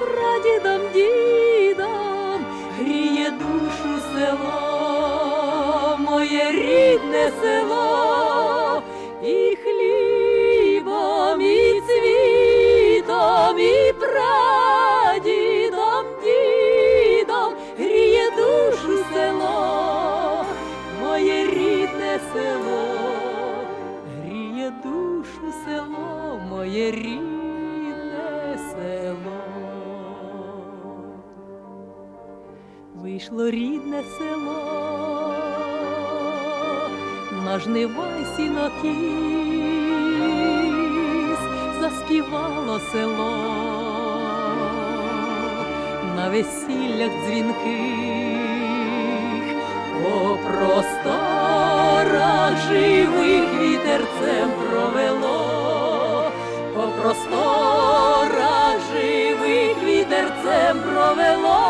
прадідом, дідом гріє душу село, Вийшло рідне село, на жнива сінокіс, заспівало село, на весіллях дзвінких, по просторах живих вітерцем провело, по просторах живих вітерцем провело,